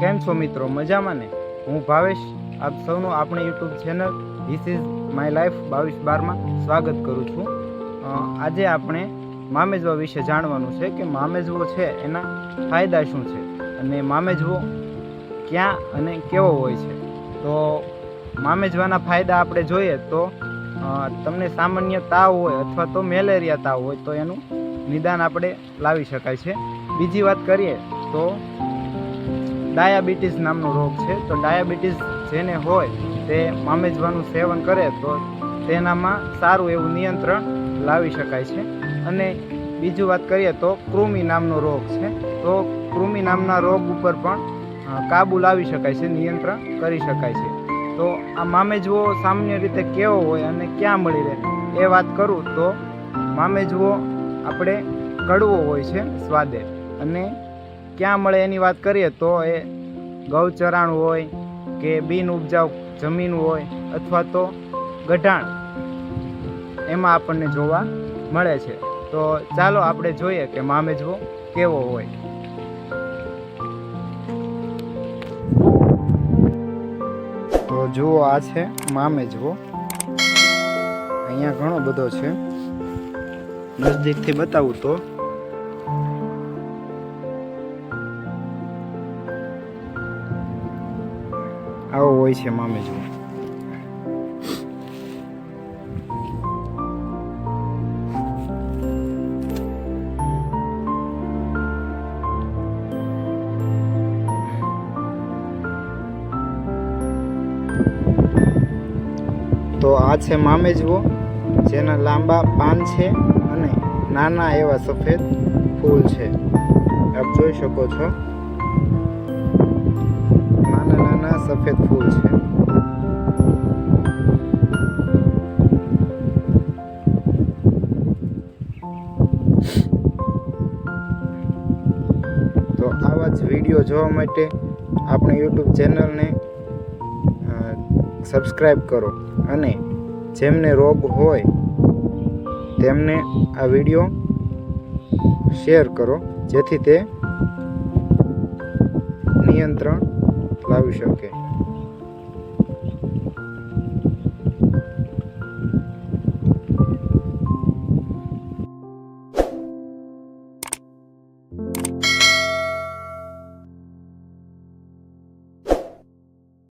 કેમ છો મિત્રો? મજામાં ને? હું ભાવેશ. આપ સૌનું આપણી YouTube channel this is my life બાવીસ બારમાં સ્વાગત કરું છું. આજે આપણે મામેજવા વિશે જાણવાનું છે કે મામેજવો છે એના ફાયદા શું છે અને મામેજવો ક્યાં અને કેવો હોય છે. તો મામેજવાના ફાયદા આપણે જોઈએ તો તમને સામાન્ય તાવ હોય અથવા તો મેલેરિયા તાવ હોય તો એનું નિદાન આપણે લાવી શકાય છે. બીજી વાત કરીએ તો ડાયાબિટીસ નામનો રોગ છે. તો ડાયાબિટીસ જેને હોય તે મામેજવાનું સેવન કરે તો તેનામાં સારું એવું નિયંત્રણ લાવી શકાય છે. અને બીજું વાત કરીએ તો કૃમિ નામનો રોગ છે. તો કૃમિ નામના રોગ ઉપર પણ કાબુ લાવી શકાય છે, નિયંત્રણ કરી શકાય છે. તો આ મામેજવો સામાન્ય રીતે કેવો હોય અને ક્યાં મળી રહે એ વાત કરું તો મામેજવો આપણે કડવો હોય છે સ્વાદે. અને ક્યાં મળે એની વાત કરીએ તો એ ગૌચરાણ હોય કે બિન ઉપજાઉ જમીન હોય અથવા તો ગઢાણ. એમાં આપણને જોવા મળે છે. તો ચાલો આપણે જોઈએ કે મામેજવો કેવો હોય. તો જુઓ આ છે મામેજવો. અહીંયા ઘણો બધો છે. નજદીકથી બતાવું તો આવો હોય છે મામેજવો તો આ છે મામેજવો જેના લાંબા પાન છે અને નાના એવા સફેદ ફૂલ છે. આપ જોઈ શકો છો. સફેદ ફૂલ છે. તો આવા જ વીડિયો જોવા માટે આપણે યુટ્યુબ ચેનલને સબસ્ક્રાઈબ કરો અને જેમને રોગ હોય, તેમને આ વીડિયો શેર કરો, જેથી તે નિયંત્રણ લાવી શકે.